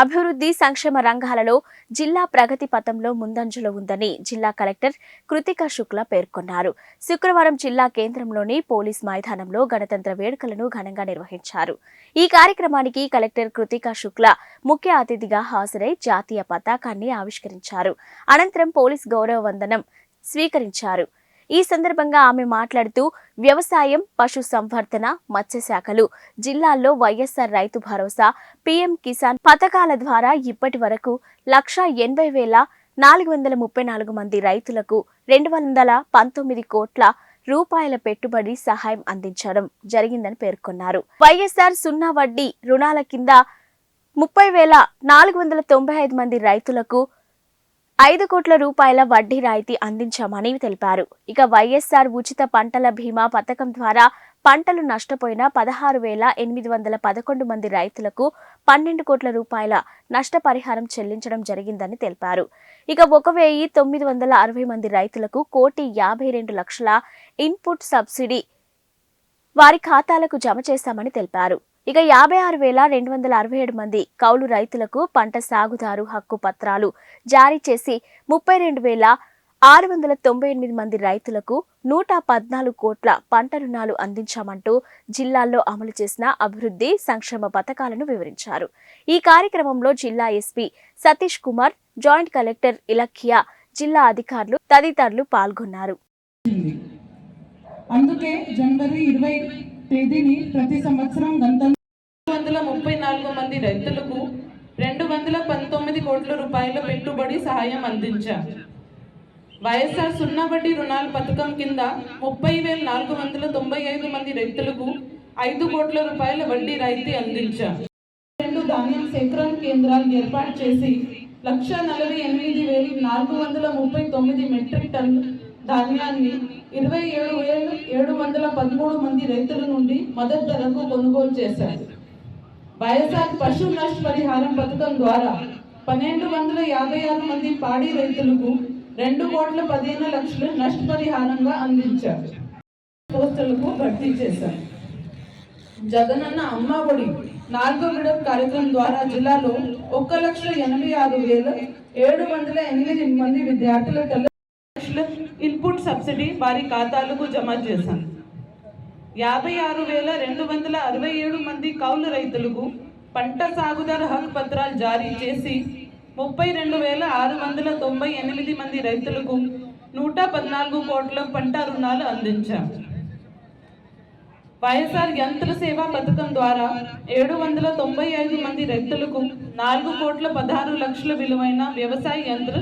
అభివృద్ధి సంక్షేమ రంగాలలో జిల్లా ప్రగతి పథంలో ముందంజలో ఉందని జిల్లా కలెక్టర్ కృతికా శుక్లా పేర్కొన్నారు. శుక్రవారం జిల్లా కేంద్రంలోని పోలీస్ మైదానంలో గణతంత్ర వేడుకలను ఘనంగా నిర్వహించారు. ఈ కార్యక్రమానికి కలెక్టర్ కృతికా శుక్లా ముఖ్య అతిథిగా హాజరై జాతీయ పతాకాన్ని ఆవిష్కరించారు. అనంతరం పోలీస్ గౌరవ వందనం స్వీకరించారు. ఈ సందర్భంగా ఆమె మాట్లాడుతూ వ్యవసాయం పశు సంవర్ధన మత్స్యశాఖలు జిల్లాల్లో వైఎస్ఆర్ రైతు భరోసా పీఎం కిసాన్ పథకాల ద్వారా ఇప్పటి వరకు లక్ష ఎనభై వేల నాలుగు వందల ముప్పై నాలుగు మంది రైతులకు రెండు వందల పంతొమ్మిది కోట్ల రూపాయల పెట్టుబడి సహాయం అందించడం జరిగిందని పేర్కొన్నారు. వైఎస్ఆర్ సున్నా వడ్డీ రుణాల కింద ముప్పై వేల నాలుగు వందల తొంభై ఐదు మంది రైతులకు ఐదు కోట్ల రూపాయల వడ్డీ రాయితీ అందించామని తెలిపారు. ఇక వైఎస్ఆర్ ఉచిత పంటల బీమా పథకం ద్వారా పంటలు నష్టపోయిన పదహారు వేల ఎనిమిది వందల పదకొండు మంది రైతులకు పన్నెండు కోట్ల రూపాయల నష్టపరిహారం చెల్లించడం జరిగిందని తెలిపారు. ఇక ఒక వెయ్యి తొమ్మిది వందల అరవై మంది రైతులకు కోటి యాభై రెండు లక్షల ఇన్పుట్ సబ్సిడీ వారి ఖాతాలకు జమ చేశామని తెలిపారు. ఇక యాభై ఆరు వేల రెండు వందల అరవై ఏడు మంది కౌలు రైతులకు పంట సాగుదారు హక్కు పత్రాలు జారీ చేసి ముప్పై రెండు వేల ఆరు వందల తొంభై ఎనిమిది మంది రైతులకు నూట పద్నాలుగు కోట్ల పంట రుణాలు అందించామంటూ జిల్లాల్లో అమలు చేసిన అభివృద్ధి సంక్షేమ పథకాలను వివరించారు. ఈ కార్యక్రమంలో జిల్లా SP Satish Kumar joint collector ఇలఖ్య జిల్లా అధికారులు తదితరులు పాల్గొన్నారు. అందుకే జనవరి ఇరవై తేదీని ప్రతి సంవత్సరం గణతంత్ర ముప్పై నాలుగు మంది రైతులకు రెండు వందల పంతొమ్మిది కోట్ల రూపాయల పెట్టుబడి సహాయం అందించారు. వైఎస్ఆర్ సున్నా వడ్డీ రుణాల పథకం కింద ముప్పై వేల నాలుగు వందల తొంభై ఐదు మంది రైతులకు ఐదు కోట్ల రూపాయల వడ్డీ రాయితీ అందించారు. రెండు ధాన్యం సేకరణ కేంద్రాలు ఏర్పాటు చేసి లక్ష నలభై ఎనిమిది వేల నాలుగు వందల ముప్పై తొమ్మిది మెట్రిక్ టన్ ధాన్యాన్ని ఇరవై ఏడు వేల ఏడు వందల పదమూడు మంది రైతుల నుండి మొదటి ధరకు కొనుగోలు చేశారు. వైఎస్ఆర్ పశు నష్ట పరిహారం పథకం ద్వారా పన్నెండు వందల యాభై ఆరు మంది పాడి రైతులకు రెండు కోట్ల పదిహేను లక్షల నష్టపరిహారంగా అందించారు. పోస్టులకు భర్తీ చేశారు. జగనన్న అమ్మ ఒడి నాలుగో విడత కార్యక్రమం ద్వారా జిల్లాలో ఒక్క లక్ష ఎనభై ఆరు వేల ఏడు వందల ఎనిమిది మంది విద్యార్థుల తల్లి లక్షల ఇన్పుట్ సబ్సిడీ వారి ఖాతాలకు జమ చేశారు. యాభై ఆరు వేల రెండు వందల అరవై ఏడు మంది కౌలు రైతులకు పంట సాగుదారు హక్కు పత్రాలు జారీ చేసి ముప్పై రెండు వేల ఆరు వందల తొంభై ఎనిమిది మంది రైతులకు నూట పద్నాలుగు కోట్ల పంట రుణాలు అందించాం. వైఎస్ఆర్ యంత్ర సేవా పథకం ద్వారా ఏడు వందల తొంభై ఐదు మంది రైతులకు నాలుగు కోట్ల పదహారు లక్షల విలువైన వ్యవసాయ యంత్ర